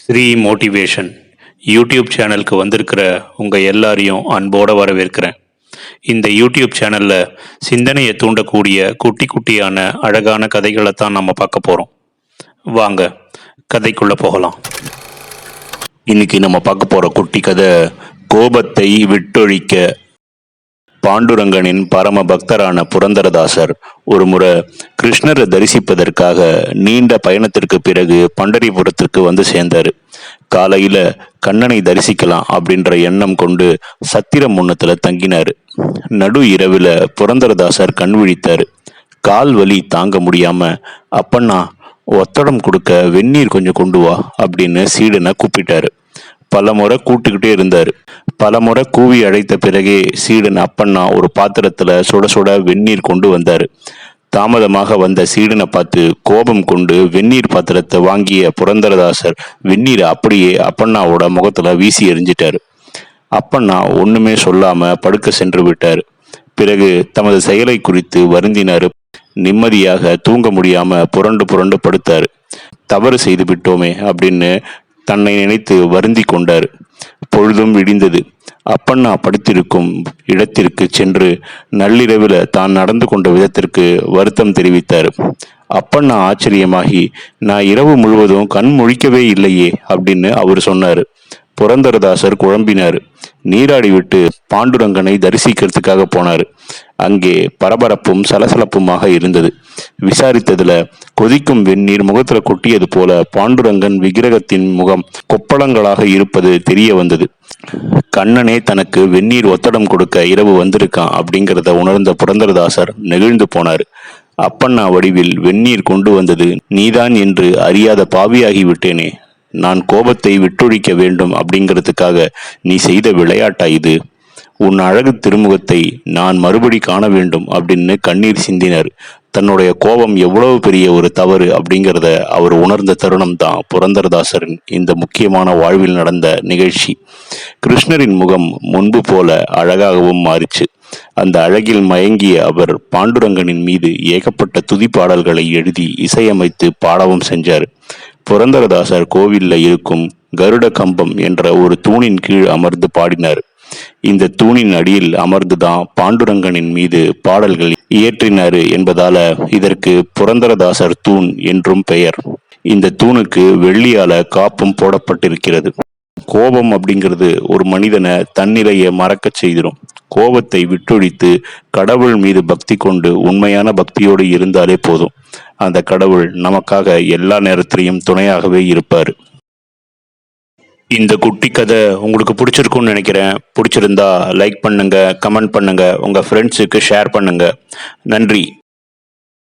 Sri motivation YouTube சேனலுக்கு வந்திருக்கிற உங்கள் எல்லாரையும் அன்போடு வரவேற்கிறேன். இந்த யூடியூப் சேனலில் சிந்தனையை தூண்டக்கூடிய குட்டி குட்டியான அழகான கதைகளை தான் நம்ம பார்க்க போகிறோம் வாங்க கதைக்குள்ளே போகலாம். இன்னைக்கு நம்ம பார்க்க போகிற குட்டி கதை கோபத்தை விட்டொழிக்க. பாண்டுரங்கனின் பரம பக்தரான புரந்தரதாசர் ஒரு முறை கிருஷ்ணரை தரிசிப்பதற்காக நீண்ட பயணத்திற்கு பிறகு பண்டரிபுரத்திற்கு வந்து சேர்ந்தாரு. காலையில கண்ணனை தரிசிக்கலாம் அப்படின்ற எண்ணம் கொண்டு சத்திரம் முன்னத்துல தங்கினாரு. நடு இரவுல புரந்தரதாசர் கண் விழித்தாரு. கால் வலி தாங்க முடியாம அப்பண்ணா ஒத்தடம் கொடுக்க வெந்நீர் கொஞ்சம் கொண்டு வா அப்படின்னு சீடனை கூப்பிட்டாரு. பலமுறை கூட்டுக்கிட்டே இருந்தார். பலமுறை கூவி அழைத்த பிறகே சீடன் அப்பண்ணா ஒரு பாத்திரத்துல சுட சுட வெந்நீர் கொண்டு வந்தார். தாமதமாக வந்த சீடனை பார்த்து கோபம் கொண்டு வெந்நீர் பாத்திரத்தை வாங்கிய புரந்தரதாசர் வெந்நீரை அப்படியே அப்பண்ணாவோட முகத்துல வீசி எறிஞ்சிட்டாரு. அப்பண்ணா ஒண்ணுமே சொல்லாம படுக்க சென்று விட்டார். பிறகு தமது செயலை குறித்து வருந்தினார். நிம்மதியாக தூங்க முடியாம புரண்டு புரண்டு படுத்தாரு. தவறு செய்து விட்டோமே அப்படின்னு தன்னை நினைத்து வருந்தி கொண்டார். பொழுதும் விடிந்தது. அப்பண்ணா படித்திருக்கும் இடத்திற்கு சென்று நள்ளிரவில் தான் நடந்து கொண்ட விதத்திற்கு வருத்தம் தெரிவித்தார். அப்பண்ணா ஆச்சரியமாகி நான் இரவு முழுவதும் கண் முழிக்கவே இல்லையே அப்படின்னு அவர் சொன்னார். புரந்தரதாசர் குழம்பினார். நீராடி விட்டு பாண்டுரங்கனை தரிசிக்கிறதுக்காக போனார். அங்கே பரபரப்பும் சலசலப்புமாக இருந்தது. விசாரித்ததுல கொதிக்கும் வெந்நீர் முகத்துல கொட்டியது போல பாண்டுரங்கன் விக்கிரகத்தின் முகம் கொப்பளங்களாக இருப்பது தெரிய வந்தது. கண்ணனே தனக்கு வெந்நீர் ஒத்தடம் கொடுக்க இரவு வந்திருக்கான் அப்படிங்கிறத உணர்ந்த புரந்தரதாசர் நெகிழ்ந்து போனார். அப்பண்ணா வடிவில் வெந்நீர் கொண்டு வந்தது நீதான் என்று அறியாத பாவியாகி விட்டேனே. நான் கோபத்தை விட்டொழிக்க வேண்டும் அப்படிங்கிறதுக்காக நீ செய்த விளையாட்டா இது? உன் அழகு திருமுகத்தை நான் மறுபடி காண வேண்டும் அப்படின்னு கண்ணீர் சிந்தினர். தன்னுடைய கோபம் எவ்வளவு பெரிய ஒரு தவறு அப்படிங்கிறத அவர் உணர்ந்த தருணம் தான் புரந்தரதாசரின் இந்த முக்கியமான வாழ்வில் நடந்த நிகழ்ச்சி. கிருஷ்ணரின் முகம் முன்பு போல அழகாகவும் மாறிச்சு. அந்த அழகில் மயங்கிய அவர் பாண்டுரங்கனின் மீது ஏகப்பட்ட துதி பாடல்களை எழுதி இசையமைத்து பாடவும் செஞ்சார். புரந்தரதாசர் கோவில்ல இருக்கும் கருட கம்பம் என்ற ஒரு தூணின் கீழ் அமர்ந்து பாடினார். இந்த தூணின் அடியில் அமர்ந்துதான் பாண்டுரங்கனின் மீது பாடல்கள் இயற்றினாரு என்பதால இதற்கு புரந்தரதாசர் தூண் என்றும் பெயர். இந்த தூணுக்கு வெள்ளியால காப்பும் போடப்பட்டிருக்கிறது. கோபம் அப்படிங்கிறது ஒரு மனிதனை தன்னிலையை மறக்கச் செய்திடும். கோபத்தை விட்டொழித்து கடவுள் மீது பக்தி கொண்டு உண்மையான பக்தியோடு இருந்தாலே போதும். அந்த கடவுள் நமக்காக எல்லா நேரத்திலையும் துணையாகவே இருப்பார். இந்த குட்டி கதை உங்களுக்கு பிடிச்சிருக்கும்னு நினைக்கிறேன். பிடிச்சிருந்தா லைக் பண்ணுங்க கமெண்ட் பண்ணுங்க உங்க ஃப்ரெண்ட்ஸுக்கு ஷேர் பண்ணுங்க. நன்றி.